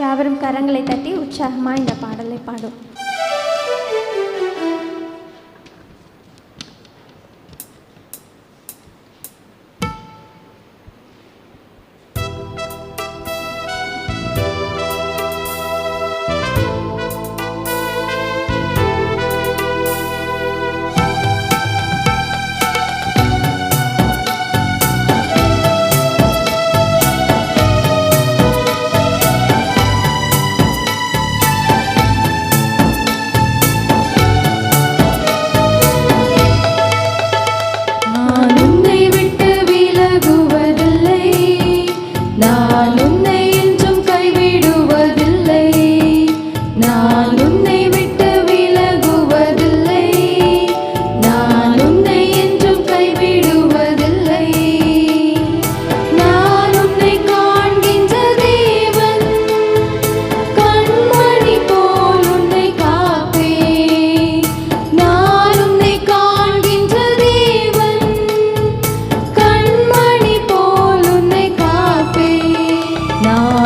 யாவரும் கரங்களை தட்டி உற்சாகமாக இந்த பாடலை பாடும் 然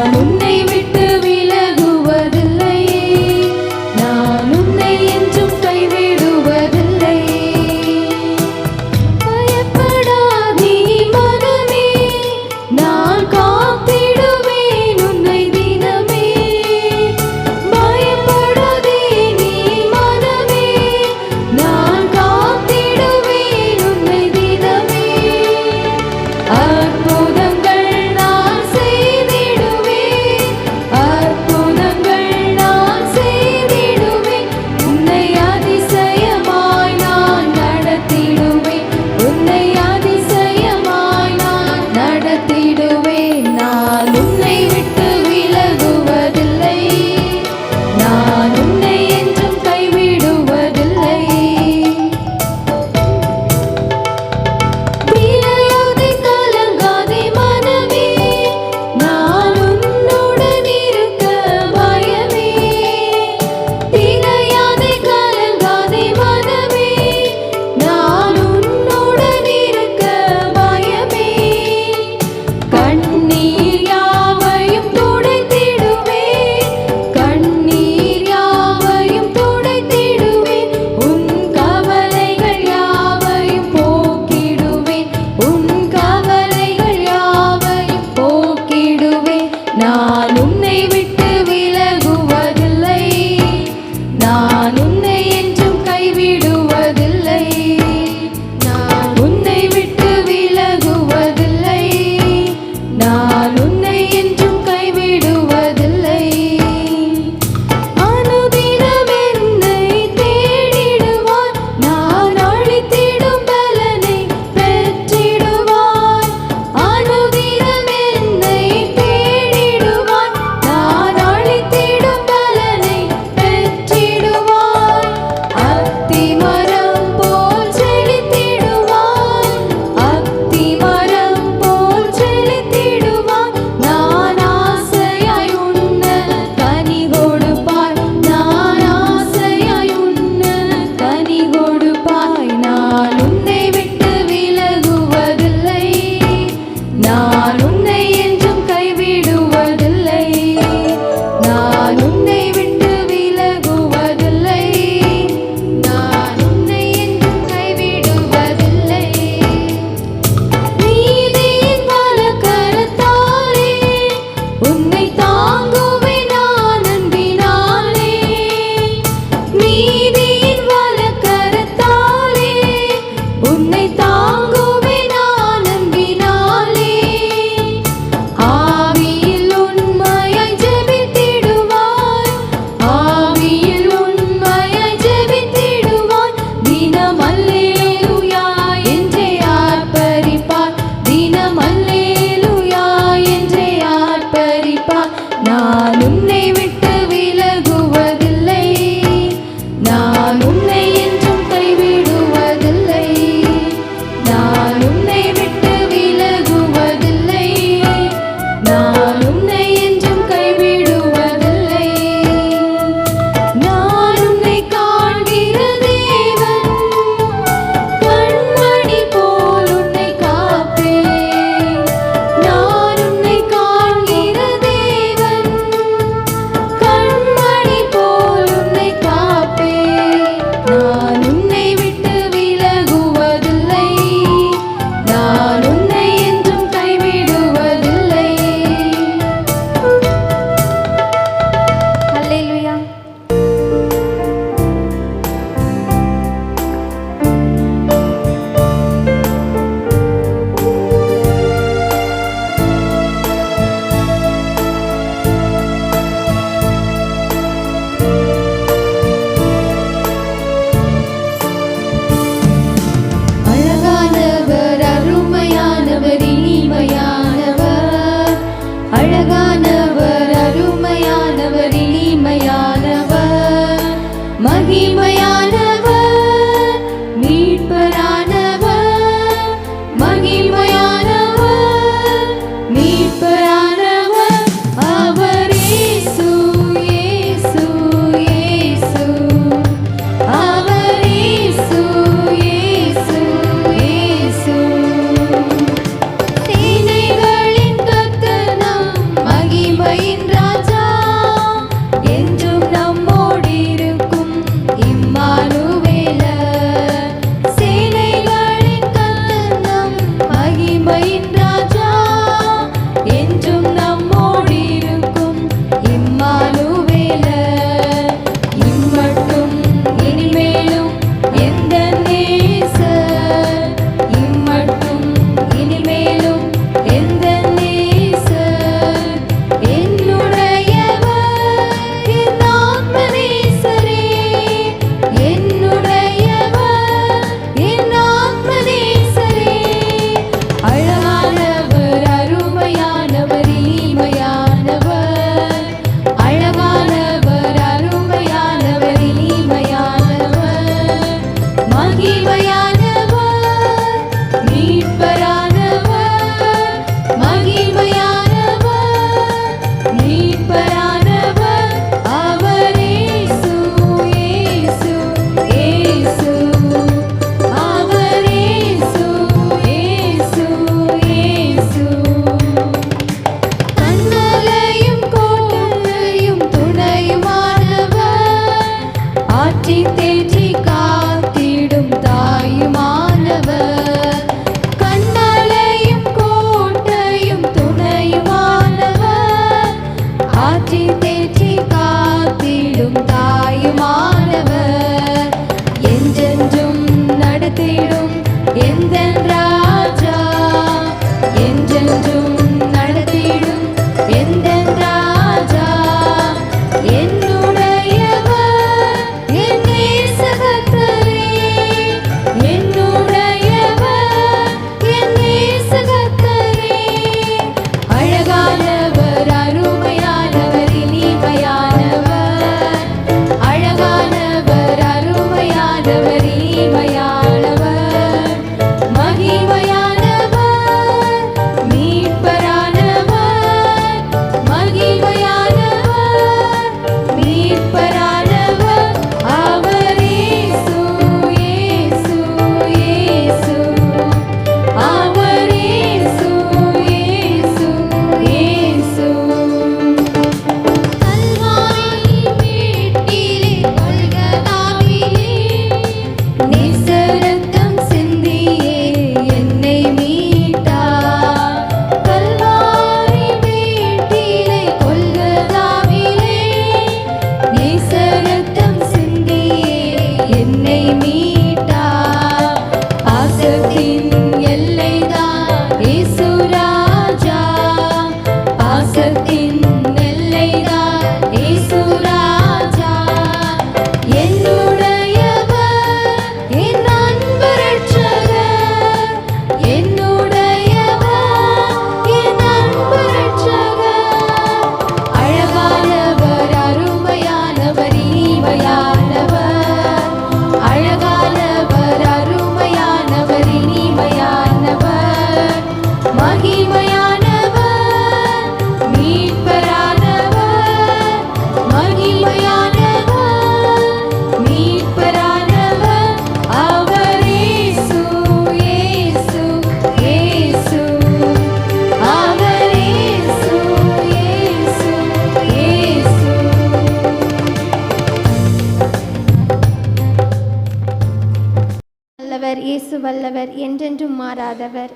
இயேசு என்றென்றும் மாறாதவர்.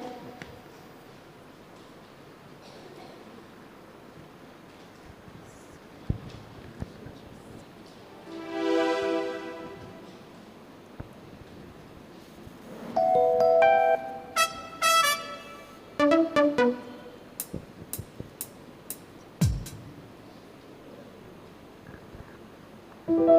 ஆ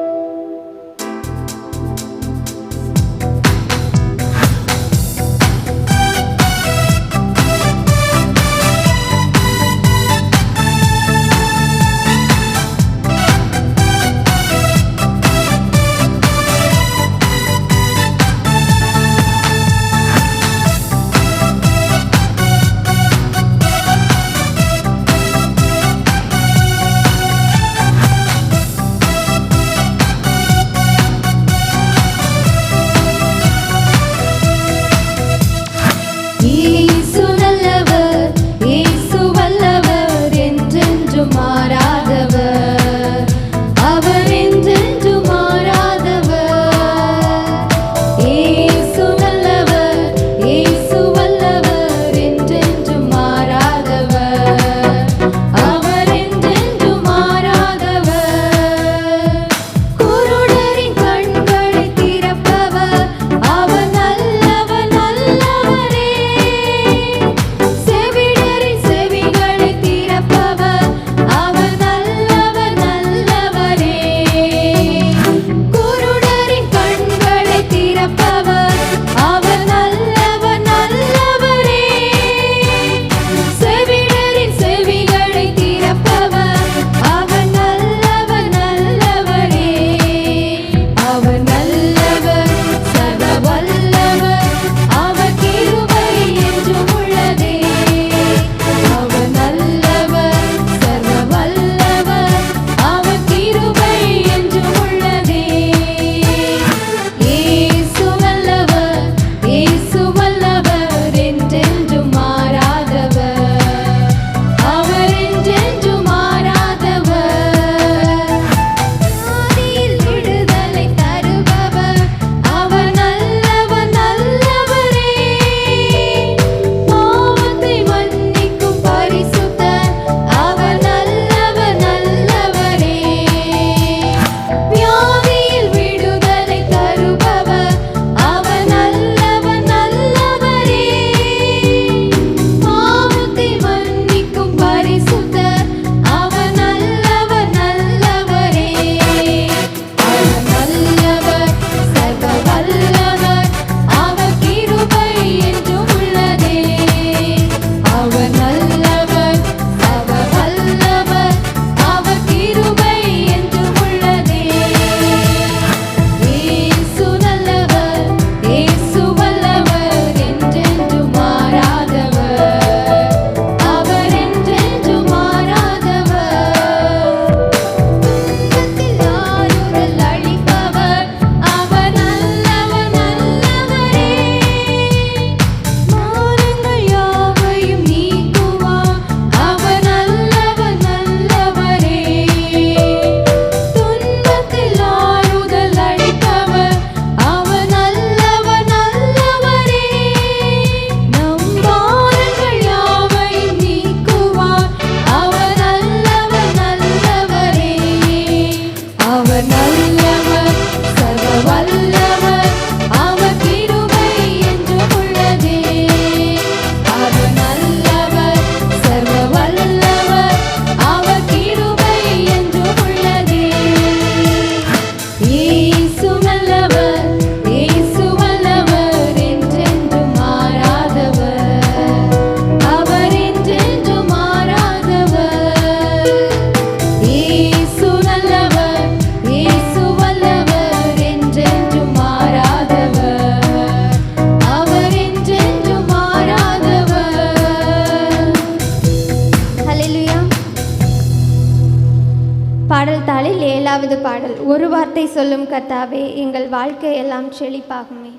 கர்த்தாவே எங்கள் வாழ்க்கையெல்லாம் செழிப்பாகுமே.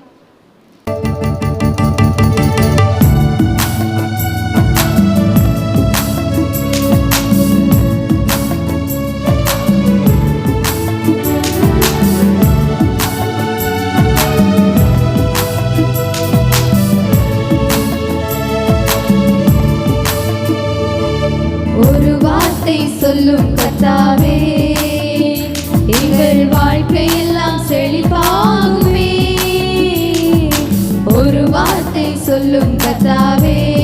சொல்லும் கத்தாவே வாழ்க்கையெல்லாம் செழிப்பாகுமே. ஒரு வார்த்தை சொல்லும் கத்தாவே.